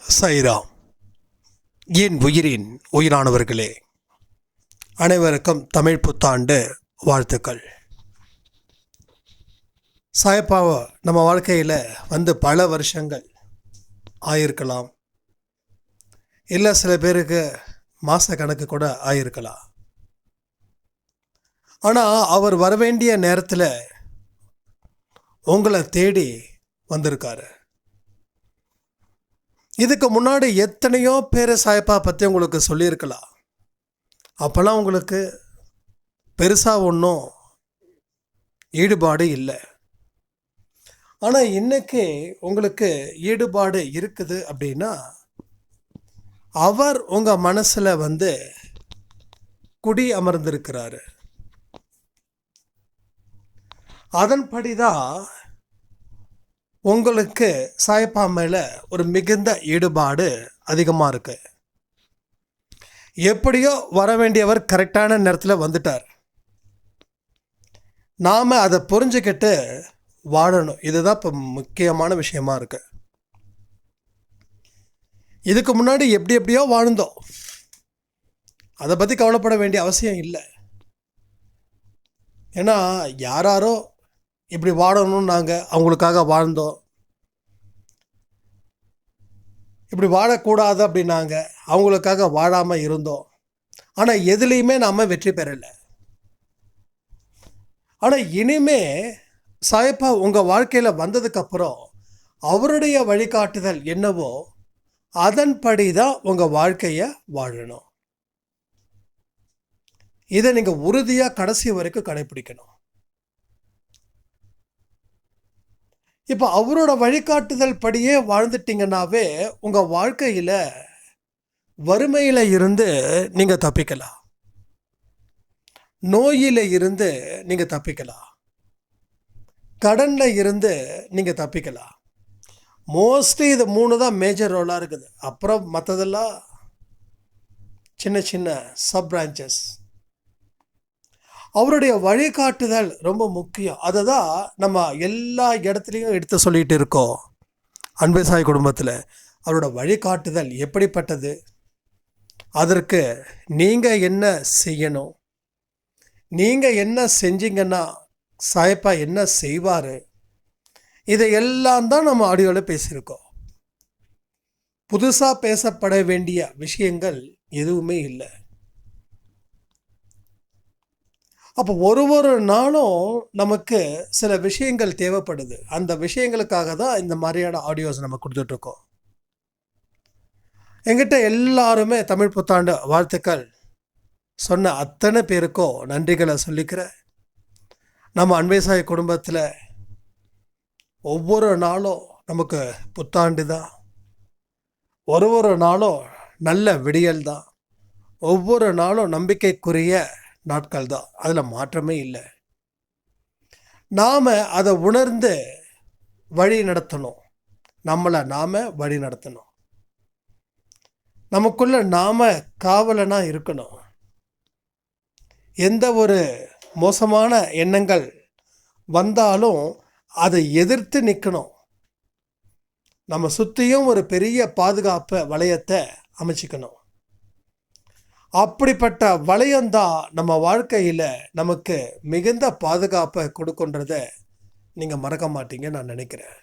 சைராம். என் உயிரின் உயிரானவர்களே அனைவருக்கும் தமிழ் புத்தாண்டு வாழ்த்துக்கள். சாயப்பாவை நம்ம வாழ்க்கையில் வந்து பல வருஷங்கள் ஆயிருக்கலாம். இல்லை சில பேருக்கு மாத கணக்கு கூட ஆயிருக்கலாம். ஆனால் அவர் வரவேண்டிய நேரத்தில் உங்களை தேடி வந்திருக்காரு. இதுக்கு முன்னாடி எத்தனையோ பேர் சாயப்பா பற்றி உங்களுக்கு சொல்லியிருக்கலாம். அப்போல்லாம் உங்களுக்கு பெருசாக ஒன்றும் ஈடுபாடு இல்லை. ஆனால் இன்னைக்கு உங்களுக்கு ஈடுபாடு இருக்குது அப்படின்னா அவர் உங்கள் மனசில் வந்து குடி அமர்ந்திருக்கிறாரு. அதன்படி தான் உங்களுக்கு சாயப்பா மேலே ஒரு மிகுந்த ஈடுபாடு அதிகமாக இருக்கு எப்படியோ வர வேண்டியவர் கரெக்டான நேரத்தில் வந்துட்டார். நாம் அதை புரிஞ்சுக்கிட்டு வாழணும். இதுதான் இப்போ முக்கியமான விஷயமா இருக்கு. இதுக்கு முன்னாடி எப்படி எப்படியோ வாழ்ந்தோம். அதை பற்றி கவலைப்பட வேண்டிய அவசியம் இல்லை. ஏன்னா யாராரோ இப்படி வாழணும்னு நாங்கள் அவங்களுக்காக வாழ்ந்தோம். இப்படி வாழக்கூடாது அப்படின்னாங்க. அவங்களுக்காக வாழாமல் இருந்தோம். ஆனால் எதுலேயுமே நாம் வெற்றி பெறலை. ஆனால் இனிமே சாயப்பா உங்கள் வாழ்க்கையில் வந்ததுக்கப்புறம் அவருடைய வழிகாட்டுதல் என்னவோ அதன்படி தான் உங்கள் வாழ்க்கையை வாழணும். இதை நீங்கள் உறுதியாக கடைசி வரைக்கும் கடைப்பிடிக்கணும் இப்போ அவரோட வழிகாட்டுதல் படியே வாழ்ந்துட்டீங்கன்னாவே உங்கள் வாழ்க்கையில் வறுமையில் இருந்து நீங்கள் தப்பிக்கலாம். நோயில் இருந்து நீங்கள் தப்பிக்கலாம். கடனில் இருந்து நீங்கள் தப்பிக்கலாம். மோஸ்ட்லி இது மூணு தான் மேஜர் ரோலாக இருக்குது. அப்புறம் மற்றதெல்லாம் சின்ன சின்ன சப் பிரான்ச்சஸ் அவருடைய வழிகாட்டுதல் ரொம்ப முக்கியம். அதை தான் நம்ம எல்லா இடத்துலையும் எடுத்து சொல்லிகிட்டு இருக்கோம். அன்பு சாய் குடும்பத்தில். அவரோட வழிகாட்டுதல் எப்படிப்பட்டது? அதற்கு நீங்கள் என்ன செய்யணும்? நீங்கள் என்ன செஞ்சீங்கன்னா சாயப்பா என்ன செய்வார்? இதையெல்லாம் தான் நம்ம ஆடியோவில் பேசியிருக்கோம். புதுசாக பேசப்பட வேண்டிய விஷயங்கள் எதுவுமே இல்லை. அப்போ ஒரு ஒரு நாளும் நமக்கு சில விஷயங்கள் தேவைப்படுது. அந்த விஷயங்களுக்காக தான் இந்த மாதிரியான ஆடியோஸ் நம்ம கொடுத்துட்ருக்கோம். எங்கிட்ட எல்லாருமே தமிழ் புத்தாண்டு வாழ்த்துக்கள். சொன்ன அத்தனை பேருக்கும் நன்றிகளை சொல்லிக்கிறேன். நம்ம அன்பேசாய குடும்பத்தில் ஒவ்வொரு நாளும் நமக்கு புத்தாண்டு தான். ஒரு ஒரு நாளும் நல்ல விடியல் தான். ஒவ்வொரு நாளும் நம்பிக்கைக்குரிய நாட்கள் தான். அதில் மாற்றமே இல்லை. நாம் அதை உணர்ந்து வழி நடத்தணும். நம்மளை நாம் வழி நடத்தணும். நமக்குள்ள நாம் காவலனாக இருக்கணும். எந்த ஒரு மோசமான எண்ணங்கள் வந்தாலும் அதை எதிர்த்து நிற்கணும் நம்ம சுற்றியும் ஒரு பெரிய பாதுகாப்பு வளையத்தை அமைச்சிக்கணும். அப்படிப்பட்ட வளையம்தான் நம்ம வாழ்க்கையில் நமக்கு மிகுந்த பாதுகாப்பை கொடுக்குன்றத நீங்கள் மறக்க மாட்டீங்க நான் நினைக்கிறேன்.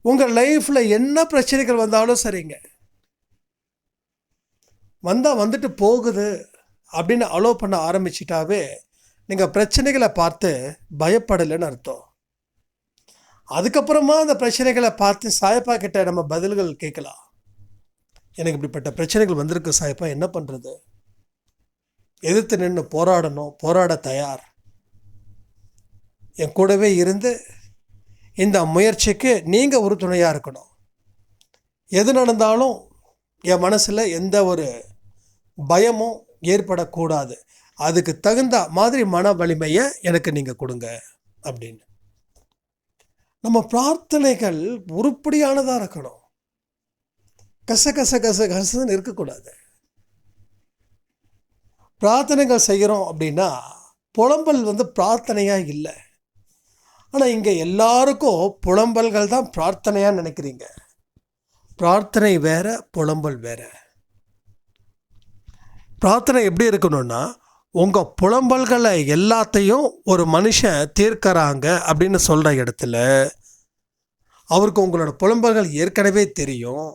உங்கள் லைஃப்பில் என்ன பிரச்சனைகள் வந்தாலும் சரிங்க. வந்தால் வந்துட்டு போகுது அப்படின்னு அலோவ் பண்ண ஆரம்பிச்சிட்டாவே நீங்கள் பிரச்சனைகளை பார்த்து பயப்படலைன்னு அர்த்தம். அதுக்கப்புறமா அந்த பிரச்சனைகளை பார்த்து சாயப்பா கிட்ட நம்ம பதில்கள் கேட்கலாம். எனக்கு இப்படிப்பட்ட பிரச்சனைகள் வந்திருக்கு சாயப்பா என்ன பண்ணுறது எதிர்த்து நின்று போராடணும் போராட தயார். என் கூடவே இருந்து இந்த முயற்சிக்கு நீங்கள் ஒரு துணையாக இருக்கணும். எது நடந்தாலும் என் மனசில் எந்த ஒரு பயமும் ஏற்படக்கூடாது. அதுக்கு தகுந்த மாதிரி மன வலிமையை எனக்கு நீங்கள் கொடுங்க அப்படின்னு. நம்ம பிரார்த்தனைகள் உருப்படியானதாக இருக்கணும். கச கச கச கசன்னு இருக்கக்கூடாது. பிரார்த்தனைகள் செய்கிறோம் அப்படின்னா புலம்பல் வந்து பிரார்த்தனையாக இல்லை. ஆனால் இங்கே எல்லாருக்கும் புலம்பல்கள் தான் பிரார்த்தனையாக நினைக்கிறீங்க. பிரார்த்தனை வேற புலம்பல் வேற. பிரார்த்தனை எப்படி இருக்கணும்னா உங்கள் புலம்பல்களை எல்லாத்தையும் ஒரு மனுஷன் தீர்க்கறாங்க அப்படின்னு சொல்கிற இடத்துல அவருக்கு உங்களோட புலம்பல்கள் ஏற்கனவே தெரியும்.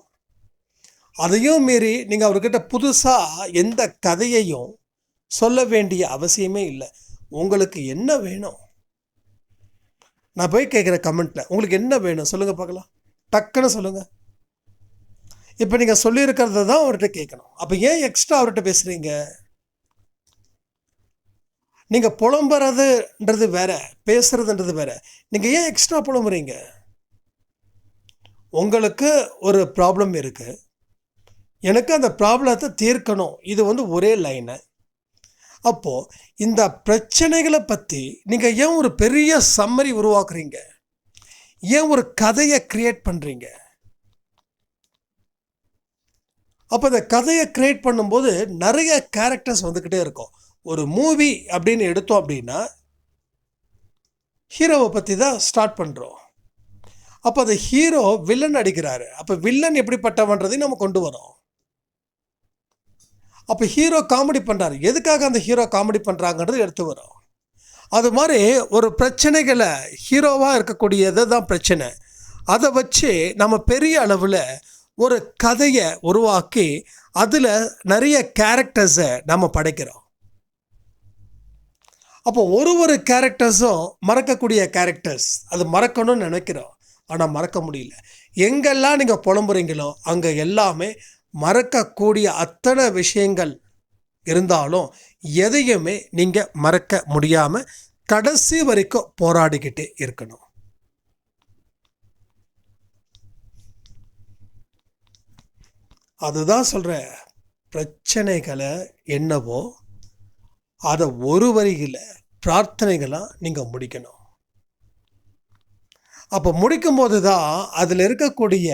அதையும் மீறி நீங்கள் அவர்கிட்ட புதுசாக எந்த கதையையும் சொல்ல வேண்டிய அவசியமே இல்லை. உங்களுக்கு என்ன வேணும்? நான் போய் கேட்குற கமெண்ட்டில் உங்களுக்கு என்ன வேணும்? சொல்லுங்கள் பார்க்கலாம் டக்குன்னு சொல்லுங்கள் இப்போ நீங்கள் சொல்லியிருக்கிறத தான் அவர்கிட்ட கேட்கணும் அப்போ ஏன் எக்ஸ்ட்ரா அவர்கிட்ட பேசுகிறீங்க நீங்கள் புலம்புறதுன்றது வேற பேசுகிறதுன்றது வேற. நீங்கள் ஏன் எக்ஸ்ட்ரா புலம்புறீங்க? உங்களுக்கு ஒரு ப்ராப்ளம் இருக்குது எனக்கு அந்த ப்ராப்ளத்தை தீர்க்கணும். இது வந்து ஒரே லைனு அப்போது இந்த பிரச்சனைகளை பற்றி நீங்கள் ஏன் ஒரு பெரிய சம்மரி உருவாக்குறீங்க? ஏன் ஒரு கதையை க்ரியேட் பண்ணுறீங்க அப்போ இந்த கதையை க்ரியேட் பண்ணும்போது நிறைய கேரக்டர்ஸ் வந்துக்கிட்டே இருக்கும். ஒரு மூவி அப்படின்னு எடுத்தோம் அப்படின்னா ஹீரோவை பற்றி தான் ஸ்டார்ட் பண்ணுறோம் அப்போ அந்த ஹீரோ வில்லன் அடிக்கிறாரு. அப்போ வில்லன் எப்படிப்பட்டவன்றதையும் நம்ம கொண்டு வரோம். அப்போ ஹீரோ காமெடி பண்ணுறாரு எதுக்காக அந்த ஹீரோ காமெடி பண்ணுறாங்கன்றது எடுத்து வரும். அது மாதிரி ஒரு பிரச்சனைகளை ஹீரோவாக இருக்கக்கூடியது தான் பிரச்சனை. அதை வச்சு நம்ம பெரிய அளவில் ஒரு கதையை உருவாக்கி அதில் நிறைய கேரக்டர்ஸை நம்ம படைக்கிறோம். அப்போ ஒரு ஒரு கேரக்டர்ஸும் மறக்கக்கூடிய கேரக்டர்ஸ் அது மறக்கணும்னு நினைக்கிறோம். ஆனால் மறக்க முடியல. எங்கெல்லாம் நீங்கள் புலம்புறீங்களோ அங்கே எல்லாமே மறக்கக்கூடிய அத்தனை விஷயங்கள் இருந்தாலும் எதையுமே நீங்கள் மறக்க முடியாமல் கடைசி வரைக்கும் போராடிக்கிட்டே இருக்கணும். அதுதான் சொல்கிற பிரச்சனைகளை என்னவோ அதை ஒரு வரியில் பிரார்த்தனைகளாக நீங்கள் முடிக்கணும். அப்போ முடிக்கும்போது தான் அதில் இருக்கக்கூடிய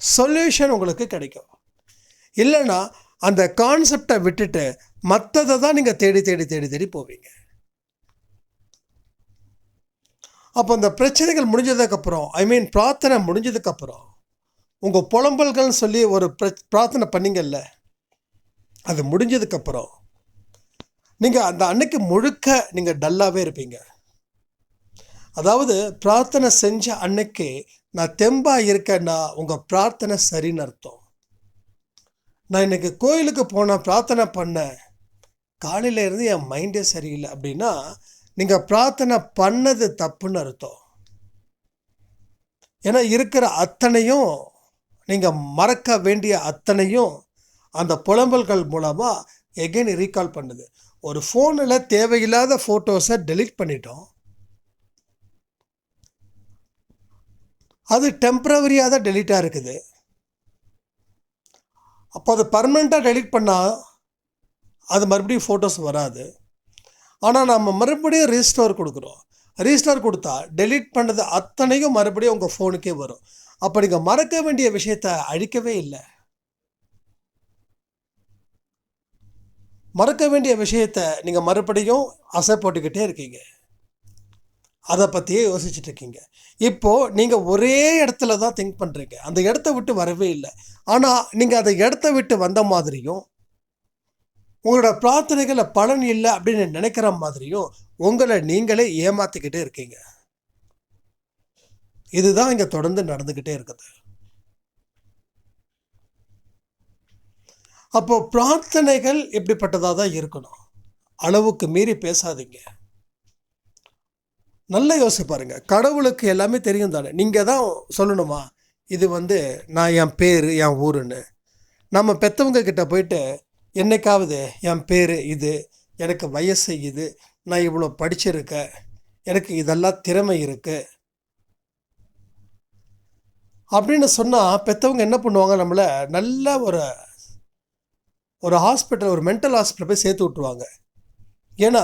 சொல்யூஷன் உங்களுக்கு கிடைக்கும். இல்லைன்னா அந்த கான்செப்டை விட்டுட்டு மற்றதை தான் நீங்கள் தேடி தேடி தேடி தேடி போவீங்க. அப்போ அந்த பிரச்சனைகள் முடிஞ்சதுக்கப்புறம் ஐ மீன் பிரார்த்தனை முடிஞ்சதுக்கப்புறம் உங்கள் புலம்பல்கள்னு சொல்லி ஒரு பிர பிரார்த்தனை பண்ணிங்கல்ல அது முடிஞ்சதுக்கப்புறம் நீங்கள் அந்த அன்னைக்கு முழுக்க நீங்கள் டல்லாகவே இருப்பீங்க. அதாவது பிரார்த்தனை செஞ்ச அன்னைக்கு நான் தெம்பாக இருக்கேன்னா உங்கள் பிரார்த்தனை சரின்னு அர்த்தம். நான் இன்னைக்கு கோயிலுக்கு போனேன் பிரார்த்தனை பண்ணேன் காலையில இருந்து என் மைண்டே சரியில்லை அப்படின்னா நீங்கள் பிரார்த்தனை பண்ணது தப்புன்னு அர்த்தம். ஏன்னா இருக்கிற அத்தனையும் நீங்கள் மறக்க வேண்டிய அத்தனையும் அந்த புலம்பல்கள் மூலமாக எகைன் ரீகால் பண்ணுது. ஒரு ஃபோனில் தேவையில்லாத ஃபோட்டோஸை டெலிட் பண்ணிட்டோம். அது டெம்ப்ரவரியாக தான் டெலீட்டாக இருக்குது. அப்போ அது பர்மனெண்ட்டாக டெலீட் பண்ணால் அது மறுபடியும் ஃபோட்டோஸ் வராது. ஆனால் நம்ம மறுபடியும் ரீஸ்டோர் கொடுக்குறோம். ரீஸ்டோர் கொடுத்தா டெலீட் பண்ணது அத்தனையும் மறுபடியும் உங்கள் ஃபோனுக்கே வரும். அப்போ நீங்கள் மறக்க வேண்டிய விஷயத்தை அழிக்கவே இல்லை. மறக்க வேண்டிய விஷயத்தை நீங்கள் மறுபடியும் அசை போட்டுக்கிட்டே இருக்கீங்க. அதை பற்றியே யோசிச்சுட்டு இருக்கீங்க இப்போது நீங்கள் ஒரே இடத்துல தான் திங்க் பண்ணுறீங்க அந்த இடத்த விட்டு வரவே இல்லை. ஆனால் நீங்கள் அந்த இடத்த விட்டு வந்த மாதிரியும் உங்களோட பிரார்த்தனைகளை பலன் இல்லை அப்படின்னு நினைக்கிற மாதிரியும் உங்களை நீங்களே ஏமாற்றிக்கிட்டே இருக்கீங்க. இதுதான் இங்கே தொடர்ந்து நடந்துக்கிட்டே இருக்குது. அப்போது பிரார்த்தனைகள் எப்படிப்பட்டதாக தான் இருக்கணும். அளவுக்கு மீறி பேசாதீங்க. நல்லா யோசிச்சு பாருங்க. கடவுளுக்கு எல்லாமே தெரியும் தானே. நீங்கள் தான் சொல்லணுமா? இது வந்து நான் என் பேர் என் ஊருன்னு. நம்ம பெற்றவங்க கிட்ட போயிட்டு என்னைக்காவது என் பேர் இது எனக்கு வயசு இது நான் இவ்வளோ படிச்சிருக்கேன் எனக்கு இதெல்லாம் திறமை இருக்குது அப்படின்னு சொன்னால் பெற்றவங்க என்ன பண்ணுவாங்க? நம்மளை நல்ல ஒரு ஒரு ஹாஸ்பிட்டல் ஒரு மென்டல் ஹாஸ்பிட்டல் போய் சேர்த்து விட்ருவாங்க ஏன்னா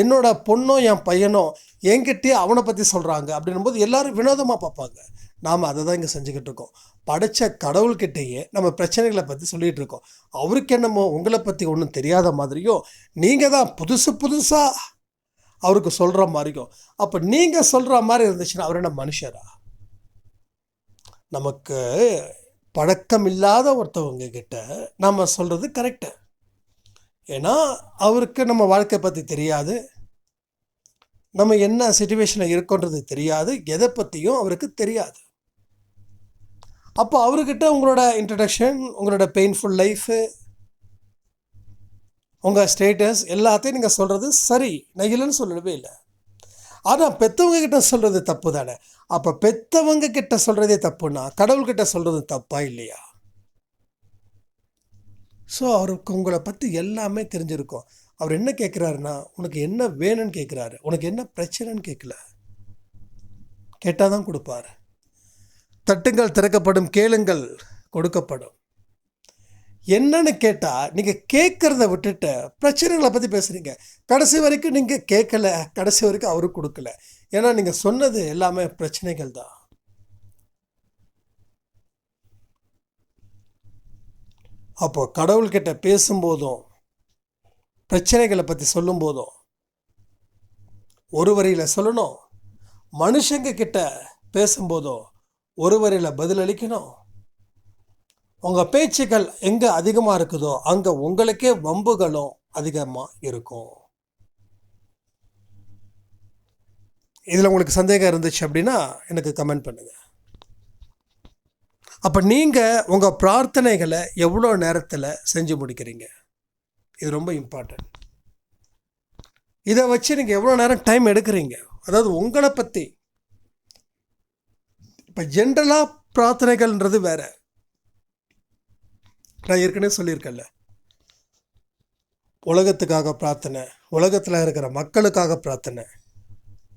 என்னோட பொண்ணோ என் பையனோ என்கிட்டயே அவனை பற்றி சொல்கிறாங்க அப்படின்னும் போது எல்லோரும் வினோதமாக பார்ப்பாங்க. நாம் அதை தான் இங்கே செஞ்சுக்கிட்டு இருக்கோம். படைச்ச கடவுள்கிட்டேயே நம்ம பிரச்சனைகளை பற்றி சொல்லிகிட்டு இருக்கோம். அவருக்கு என்னமோ உங்களை பற்றி ஒன்றும் தெரியாத மாதிரியும் நீங்கள் தான் புதுசு புதுசாக அவருக்கு சொல்கிற மாதிரியும் அப்போ நீங்கள் சொல்கிற மாதிரி இருந்துச்சுன்னா அவர் என்ன மனுஷரா? நமக்கு பழக்கம் இல்லாத ஒருத்தவங்க கிட்ட நம்ம சொல்கிறது கரெக்டு ஏன்னா அவருக்கு நம்ம வாழ்க்கை பற்றி தெரியாது. நம்ம என்ன சுச்சுவேஷனில் இருக்கோன்றது தெரியாது. எதை பற்றியும் அவருக்கு தெரியாது. அப்போ அவர்கிட்ட உங்களோட இன்ட்ரடக்ஷன் உங்களோட பெயின்ஃபுல் லைஃபு உங்கள் ஸ்டேட்டஸ் எல்லாத்தையும் நீங்கள் சொல்கிறது சரி நான் இல்லைன்னு சொல்லவே இல்லை. ஆனால் பெற்றவங்க கிட்ட சொல்கிறது தப்பு தானே? அப்போ பெற்றவங்க கிட்ட சொல்கிறதே தப்புன்னா கடவுள்கிட்ட சொல்கிறது தப்பா இல்லையா? ஸோ அவருக்கு உங்களை பற்றி எல்லாமே தெரிஞ்சிருக்கும். அவர் என்ன கேட்குறாருன்னா உனக்கு என்ன வேணும்னு கேட்குறாரு உனக்கு என்ன பிரச்சனைன்னு கேட்கல கேட்டால் தான் கொடுப்பாரு. தட்டுங்கள் திறக்கப்படும் கேளுங்கள் கொடுக்கப்படும். என்னன்னு கேட்டால் நீங்கள் கேட்குறத விட்டுட்டு பிரச்சனைகளை பற்றி பேசுகிறீங்க கடைசி வரைக்கும் நீங்கள் கேட்கல கடைசி வரைக்கும் அவருக்கு கொடுக்கல. ஏன்னா நீங்கள் சொன்னது எல்லாமே பிரச்சனைகள் தான் அப்போ கடவுள்கிட்ட பேசும்போதும் பிரச்சனைகளை பற்றி சொல்லும்போதும் ஒரு வரியில் சொல்லணும். மனுஷங்க கிட்ட பேசும்போதும் ஒரு வரியில் பதிலளிக்கணும் உங்கள் பேச்சுக்கள் எங்கே அதிகமாக இருக்குதோ அங்கே உங்களுக்கே வம்புகளும் அதிகமாக இருக்கும். இதில் உங்களுக்கு சந்தேகம் இருந்துச்சு அப்படின்னா எனக்கு கமெண்ட் பண்ணுங்கள் அப்போ நீங்கள் உங்கள் பிரார்த்தனைகளை எவ்வளோ நேரத்தில் செஞ்சு முடிக்கிறீங்க? இது ரொம்ப இம்பார்ட்டன்ட் இதை வச்சு நீங்கள் எவ்வளோ நேரம் டைம் எடுக்கிறீங்க? அதாவது உங்களை பற்றி இப்போ ஜென்ரலாக பிரார்த்தனைகள்ன்றது வேற. நான் ஏற்கனவே சொல்லியிருக்கேன்ல. உலகத்துக்காக பிரார்த்தனை உலகத்தில் இருக்கிற மக்களுக்காக பிரார்த்தனை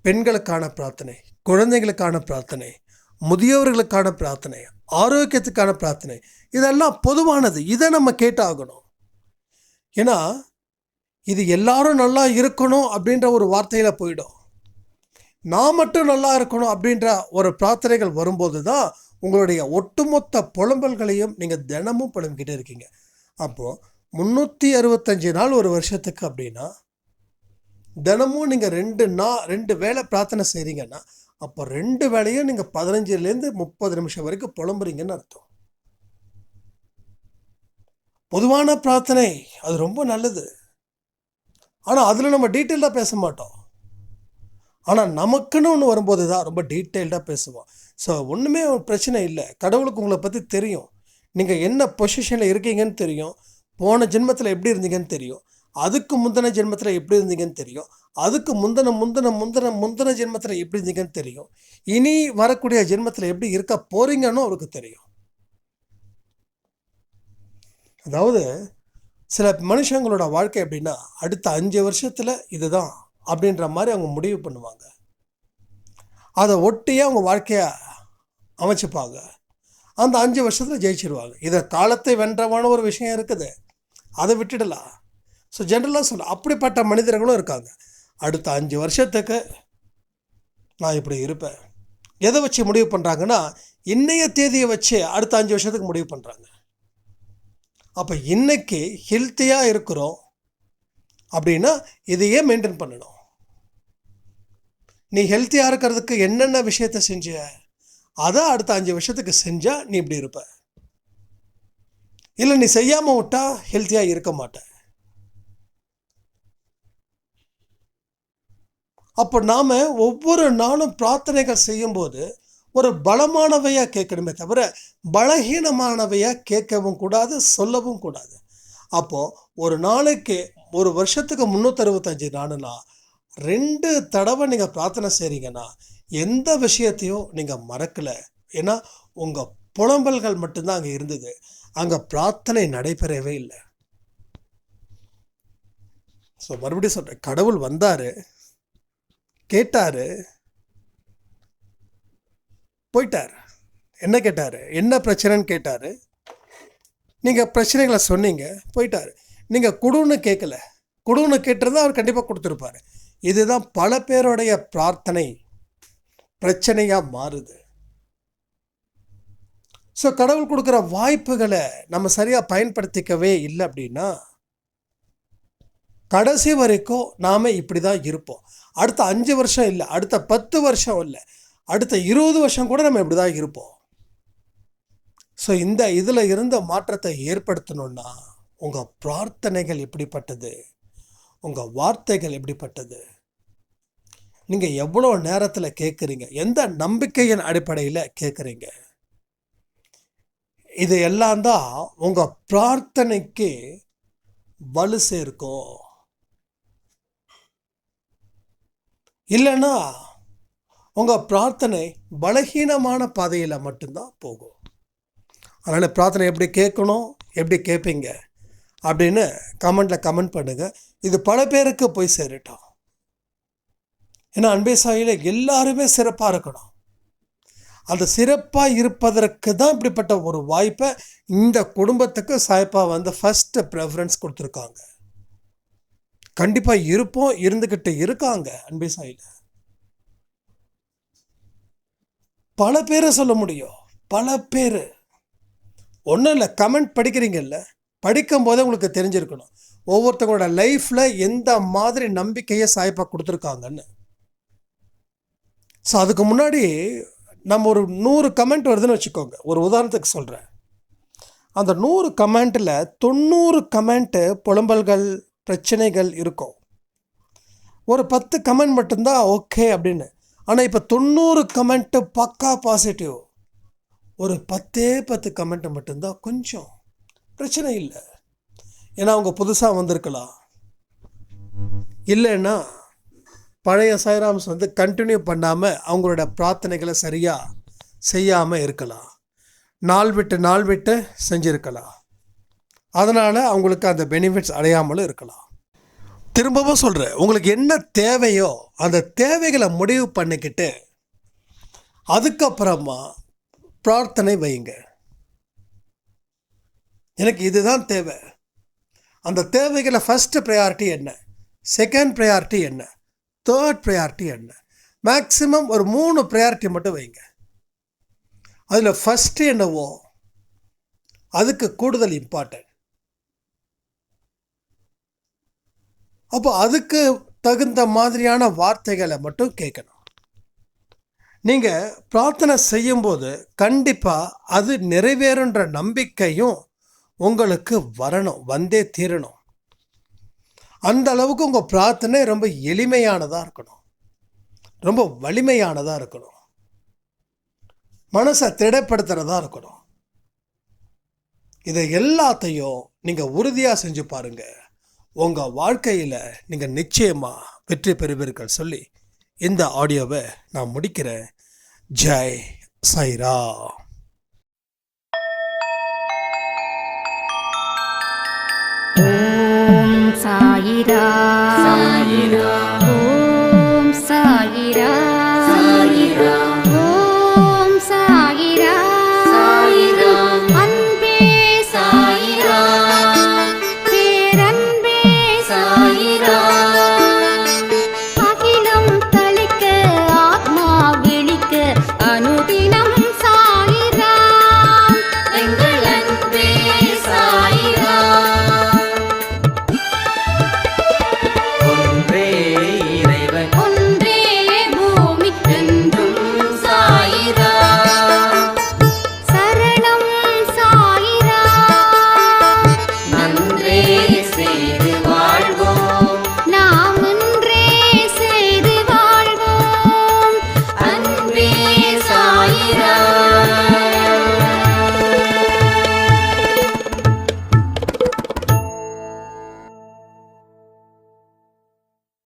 பெண்களுக்கான பிரார்த்தனை குழந்தைகளுக்கான பிரார்த்தனை முதியோர்களுக்கான பிரார்த்தனை ஆரோக்கியத்துக்கான பிரார்த்தனை. இதெல்லாம் பொதுவானது. இதை நம்ம கேட்டாகணும். ஏன்னா இது எல்லாரும் நல்லா இருக்கணும் அப்படின்ற ஒரு வார்த்தையில் போயிடும். நான் மட்டும் நல்லா இருக்கணும் அப்படின்ற ஒரு பிரார்த்தனைகள் வரும்போது தான் உங்களுடைய ஒட்டுமொத்த புலம்பல்களையும் நீங்கள் தினமும் புலம்பிக்கிட்டே இருக்கீங்க. அப்போது முந்நூற்றி அறுபத்தஞ்சு நாள் ஒரு வருஷத்துக்கு அப்படின்னா தினமும் நீங்கள் ரெண்டு நா ரெண்டு வேளை பிரார்த்தனை செய்கிறீங்கன்னா அப்போ ரெண்டு வேளையும் நீங்கள் பதினஞ்சுலேருந்து முப்பது நிமிஷம் வரைக்கும் புலம்புறீங்கன்னு அர்த்தம். பொதுவான பிரார்த்தனை அது ரொம்ப நல்லது. ஆனால் அதில் நம்ம டீட்டெயில்டாக பேச மாட்டோம். ஆனால் நமக்குன்னு ஒன்று வரும்போது தான் ரொம்ப டீட்டெயில்டாக பேசுவோம். ஸோ ஒன்றுமே ஒரு பிரச்சனை இல்லை. கடவுளுக்கு உங்களை பற்றி தெரியும். நீங்கள் என்ன பொசிஷனில் இருக்கீங்கன்னு தெரியும். போன ஜென்மத்தில் எப்படி இருந்தீங்கன்னு தெரியும். அதுக்கு முந்தின ஜென்மத்தில் எப்படி இருந்தீங்கன்னு தெரியும். அதுக்கு முந்தின முந்தின முந்தின முந்தின ஜென்மத்தில் எப்படி இருந்தீங்கன்னு தெரியும். இனி வரக்கூடிய ஜென்மத்தில் எப்படி இருக்க போறீங்கன்னு அவருக்கு தெரியும். அதாவது சில மனுஷங்களோட வாழ்க்கை எப்படின்னா அடுத்த அஞ்சு வருஷத்தில் இதுதான் அப்படின்ற மாதிரி அவங்க முடிவு பண்ணுவாங்க. அதை ஒட்டியே அவங்க வாழ்க்கையை அமைச்சுப்பாங்க. அந்த அஞ்சு வருஷத்தில் ஜெயிச்சிருவாங்க. இதை காலத்தை வென்றவான ஒரு விஷயம் இருக்குது. அதை விட்டுடலாம். ஸோ ஜென்ரலாக சொல்ல அப்படிப்பட்ட மனிதர்களும் இருக்காங்க. அடுத்த அஞ்சு வருஷத்துக்கு நான் இப்படி இருப்பேன். எதை வச்சு முடிவு பண்ணுறாங்கன்னா இன்றைய தேதியை வச்சு அடுத்த அஞ்சு வருஷத்துக்கு முடிவு பண்ணுறாங்க அப்போ இன்னைக்கு ஹெல்த்தியாக இருக்கிறோம் அப்படின்னா இதையே மெயின்டைன் பண்ணணும். நீ ஹெல்த்தியாக இருக்கிறதுக்கு என்னென்ன விஷயத்த செஞ்ச அதை அடுத்த அஞ்சு வருஷத்துக்கு செஞ்சால் நீ இப்படி இருப்ப. இல்லை நீ செய்யாமல் விட்டால் ஹெல்த்தியாக இருக்க மாட்டேன் அப்போ நாம் ஒவ்வொரு நாளும் பிரார்த்தனைகள் செய்யும்போது ஒரு பலமானவையாக கேட்கணுமே தவிர பலகீனமானவையாக கேட்கவும் கூடாது சொல்லவும் கூடாது. அப்போது ஒரு நாளைக்கு ஒரு வருஷத்துக்கு முந்நூற்றறுபத்தஞ்சு நாளுனா ரெண்டு தடவை நீங்கள் பிரார்த்தனை செய்கிறீங்கன்னா எந்த விஷயத்தையும் நீங்கள் மறக்கலை. ஏன்னா உங்கள் புலம்பல்கள் மட்டும்தான் அங்கே இருந்தது. அங்கே பிரார்த்தனை நடைபெறவே இல்லை. ஸோ மறுபடியும் சொல்கிறேன் கடவுள் வந்தார். கேட்டார். போயிட்டார். என்ன கேட்டார்? என்ன பிரச்சனைன்னு கேட்டார். நீங்கள் பிரச்சனைகளை சொன்னீங்க போயிட்டார். நீங்கள் குடுன்னு கேட்கல குடுன்னு கேட்டிருந்தா அவர் கண்டிப்பாக கொடுத்துருப்பாரு. இதுதான் பல பேருடைய பிரார்த்தனை. பிரச்சனையாக மாறுது. ஸோ கடவுள் கொடுக்குற வாய்ப்புகளை நம்ம சரியாக பயன்படுத்திக்கவே இல்லை அப்படின்னா கடைசி வரைக்கும் நாம் இப்படி தான் இருப்போம். அடுத்த அஞ்சு வருஷம் இல்லை அடுத்த பத்து வருஷம் இல்லை அடுத்த இருபது வருஷம் கூட நம்ம இப்படி தான் இருப்போம். ஸோ இந்த இதில் இருந்த மாற்றத்தை ஏற்படுத்தணும்னா உங்கள் பிரார்த்தனைகள் எப்படிப்பட்டது? உங்கள் வார்த்தைகள் எப்படிப்பட்டது? நீங்கள் எவ்வளோ நேரத்தில் கேட்குறீங்க எந்த நம்பிக்கையின் அடிப்படையில் கேட்குறீங்க இது எல்லாம் தான் உங்கள் பிரார்த்தனைக்கு வலு சேர்க்கும். இல்லைன்னா உங்கள் பிரார்த்தனை பலகீனமான பாதையில் மட்டும்தான் போகும். அதனால் பிரார்த்தனை எப்படி கேட்கணும் எப்படி கேட்பீங்க அப்படின்னு கமெண்டில் கமெண்ட் பண்ணுங்கள் இது பல பேருக்கு போய் சேரட்டும். ஏன்னா அன்பே சாயில எல்லாருமே சிறப்பாக இருக்கணும். அந்த சிறப்பாக இருப்பதற்கு தான் இப்படிப்பட்ட ஒரு வாய்ப்பை இந்த குடும்பத்துக்கு சாய்ப்பா வந்து ஃபஸ்ட்டு ப்ரெஃபரன்ஸ் கொடுத்துருக்காங்க. கண்டிப்பாக இருப்போம் இருந்துக்கிட்டு இருக்காங்க அன்பே சாயில். பல பேரை சொல்ல முடியும். பல பேர். ஒன்றும் இல்லை கமெண்ட் படிக்கிறீங்கல்ல படிக்கும் போதே உங்களுக்கு தெரிஞ்சிருக்கணும். ஒவ்வொருத்தவங்களோட லைஃப்பில் எந்த மாதிரி நம்பிக்கையை சாய்ப்பாக கொடுத்துருக்காங்கன்னு. ஸோ அதுக்கு முன்னாடி நம்ம ஒரு நூறு கமெண்ட் வருதுன்னு வச்சுக்கோங்க. ஒரு உதாரணத்துக்கு சொல்கிறேன் அந்த நூறு கமெண்ட்டில் தொண்ணூறு கமெண்ட்டு புலம்பல்கள் பிரச்சனைகள் இருக்கும். ஒரு பத்து கமெண்ட் மட்டும்தான் ஓகே அப்படின்னு. ஆனால் இப்போ தொண்ணூறு கமெண்ட்டு பக்கா பாசிட்டிவ் ஒரு பத்தே பத்து கமெண்ட்டு மட்டும்தான் கொஞ்சம் பிரச்சனை இல்லை. ஏன்னா அவங்க புதுசாக வந்திருக்கலாம். இல்லைன்னா பழைய சாய்ராம்ஸ் வந்து கண்டினியூ பண்ணாமல் அவங்களோட பிரார்த்தனைகளை சரியாக செய்யாமல் இருக்கலாம். நாள் விட்டு நாள் விட்டு செஞ்சுருக்கலாம். அதனால் அவங்களுக்கு அந்த பெனிஃபிட்ஸ் அடையாமலும் இருக்கலாம். திரும்பவும் சொல்கிறேன் உங்களுக்கு என்ன தேவையோ அந்த தேவைகளை முடிவு பண்ணிக்கிட்டு அதுக்கப்புறமா பிரார்த்தனை வைங்க. எனக்கு இதுதான் தேவை. அந்த தேவைகளை ஃபஸ்ட்டு ப்ரையாரிட்டி என்ன? செகண்ட் ப்ரையாரிட்டி என்ன? தேர்ட் ப்ரையாரிட்டி என்ன? மேக்ஸிமம் ஒரு மூணு ப்ரையாரிட்டி மட்டும் வைங்க. அதில் ஃபஸ்ட்டு என்னவோ அதுக்கு கூடுதல் இம்பார்ட்டன்ட் அப்போ அதுக்கு தகுந்த மாதிரியான வார்த்தைகளை மட்டும் கேட்கணும். நீங்கள் பிரார்த்தனை செய்யும்போது கண்டிப்பாக அது நிறைவேறுன்ற நம்பிக்கையும் உங்களுக்கு வரணும் வந்தே தீரணும். அந்த அளவுக்கு உங்கள் பிரார்த்தனை ரொம்ப எளிமையானதாக இருக்கணும். ரொம்ப வலிமையானதாக இருக்கணும். மனசை திடப்படுத்துகிறதா இருக்கணும். இதை எல்லாத்தையும் நீங்கள் உறுதியாக செஞ்சு பாருங்கள் உங்கள் வாழ்க்கையில் நீங்கள் நிச்சயமாக வெற்றி பெறுவீர்கள் சொல்லி இந்த ஆடியோவை நான் முடிக்கிறேன். ஜெய் சைரா. ஓம் சாயிரா. சாயிரா.